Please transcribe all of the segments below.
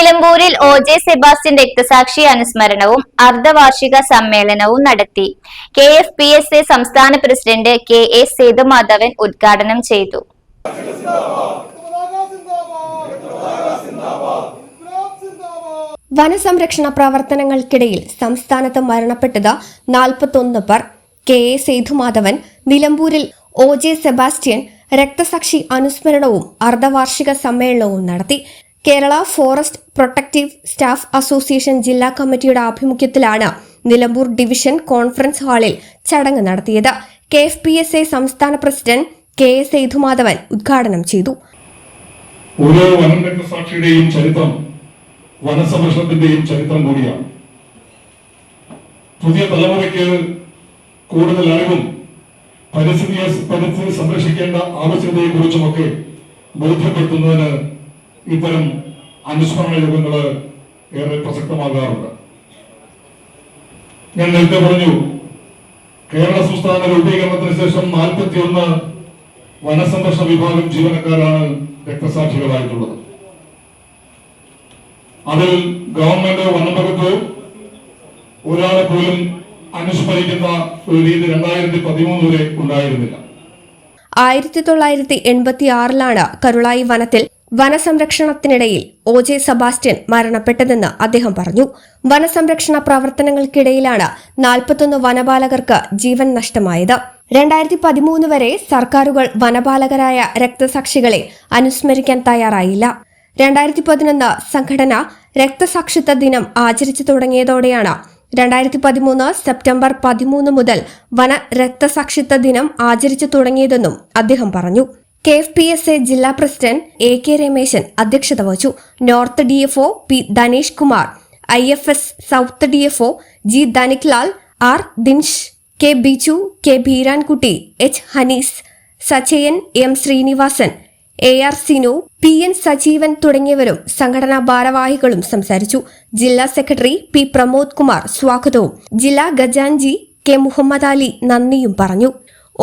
നിലമ്പൂരിൽ O J Sebastian രക്തസാക്ഷി അനുസ്മരണവും അർദ്ധവാർഷിക സമ്മേളനവും നടത്തി. K F P S A സംസ്ഥാന പ്രസിഡന്റ് കെ എ സേതുമാധവൻ ഉദ്ഘാടനം ചെയ്തു. വനസംരക്ഷണ പ്രവർത്തനങ്ങൾക്കിടയിൽ സംസ്ഥാനത്ത് മരണപ്പെട്ടത് നാൽപ്പത്തൊന്ന് പേർ. കെ എ സേതുമാധവൻ നിലമ്പൂരിൽ ഒ ജെ സെബാസ്റ്റ്യൻ രക്തസാക്ഷി അനുസ്മരണവും അർദ്ധവാർഷിക സമ്മേളനവും നടത്തി. Kerala forest protective staff association ജില്ലാ കമ്മിറ്റിയുടെ ആഭിമുഖ്യത്തിലാണ് നിലമ്പൂർ ഡിവിഷൻ കോൺഫറൻസ് ഹാളിൽ ചടങ്ങ് നടത്തിയത്. K F P S A സംസ്ഥാന പ്രസിഡന്റ് കെ എസ് സേതുമാധവൻ ഉദ്ഘാടനം ചെയ്തു. ഓരോ വനം രക്തസാക്ഷിയുടെയും ചരിത്രം വനസംരക്ഷണത്തിന്റെയും ചരിത്രം കൂടിയാണ്. പുതിയ തലമുറയ്ക്ക് കൂടുതൽ അറിവും പരിസ്ഥിതിയെ പരിസ്ഥിതി സംരക്ഷിക്കേണ്ട ആവശ്യകതയെക്കുറിച്ചുമൊക്കെ ബോധ്യപ്പെടുത്തുന്നതിന് ഇത്തരം അനുസ്മരണ യോഗങ്ങൾ ഏറെ പ്രസക്തമാകാറുണ്ട്. ഞാൻ നേരത്തെ പറഞ്ഞു കേരള സംസ്ഥാന രൂപീകരണത്തിന് ശേഷം നാൽപ്പത്തിയൊന്ന് വനസംരക്ഷണ വിഭാഗം ജീവനക്കാരാണ് രക്തസാക്ഷികളായിട്ടുള്ളത്. അതിൽ ഗവൺമെന്റ് വനംവകുപ്പ് ഒരാളെ പോലും അനുസ്മരിക്കുന്ന ഒരു രീതി രണ്ടായിരത്തി പതിമൂന്ന് വരെ ഉണ്ടായിരുന്നില്ല. ആയിരത്തി തൊള്ളായിരത്തി എൺപത്തി ആറിലാണ് കരുളായി വനത്തിൽ വനസംരക്ഷണത്തിനിടയിൽ ഒ ജെ സെബാസ്റ്റ്യൻ മരണപ്പെട്ടതെന്ന് അദ്ദേഹം പറഞ്ഞു. വനസംരക്ഷണ പ്രവർത്തനങ്ങൾക്കിടയിലാണ് നാൽപ്പത്തൊന്ന് വനപാലകർക്ക് ജീവൻ നഷ്ടമായത്. രണ്ടായിരത്തി പതിമൂന്ന് വരെ സർക്കാരുകൾ വനപാലകരായ രക്തസാക്ഷികളെ അനുസ്മരിക്കാൻ തയ്യാറായില്ല. രണ്ടായിരത്തി പതിനൊന്ന് സംഘടന രക്തസാക്ഷിത്വ ദിനം ആചരിച്ചു തുടങ്ങിയതോടെയാണ് രണ്ടായിരത്തി പതിമൂന്ന് സെപ്റ്റംബർ പതിമൂന്ന് മുതൽ വന രക്തസാക്ഷിത്വ ദിനം ആചരിച്ചു തുടങ്ങിയതെന്നും അദ്ദേഹം പറഞ്ഞു. K F P S A ജില്ലാ പ്രസിഡന്റ് എ കെ രമേശൻ അധ്യക്ഷത വഹിച്ചു. North D F O P Dhanesh Kumar I F S south D F O G Dhanik Lal R Dinesh K Biju K Beerankutty H Hanees Sachayan M Sreenivasan A R Sinu P N Sajeevan തുടങ്ങിയവരും സംഘടനാ ഭാരവാഹികളും സംസാരിച്ചു. ജില്ലാ secretary P Pramod Kumar സ്വാഗതവും. ജില്ലാ ഗജാൻജി K Muhammad Ali നന്ദിയും പറഞ്ഞു.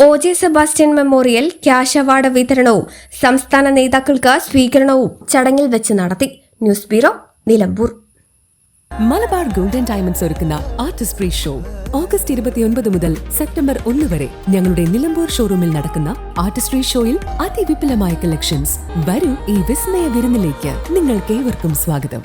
O J Sebastian memorial cash award വിതരണവും സംസ്ഥാന നേതാക്കൾക്ക് സ്വീകരണവും ചടങ്ങിൽ വെച്ച് നടത്തി. News bureau Nilambur. Malabar golden diamonds ഒരുക്കുന്ന ആർട്ടിസ്റ്റ് പ്രീ ഷോ. ഓഗസ്റ്റ് ഇരുപത്തിയൊൻപത് മുതൽ സെപ്റ്റംബർ ഒന്ന് വരെ ഞങ്ങളുടെ നിലമ്പൂർ ഷോറൂമിൽ നടക്കുന്ന ആർട്ടിസ്ട്രി ഷോയിൽ അതിവിപുലമായ കളക്ഷൻസ്. വരൂ ഈ വിസ്മയ വിരുന്നിലേക്ക്. നിങ്ങൾക്ക് ഏവർക്കും സ്വാഗതം.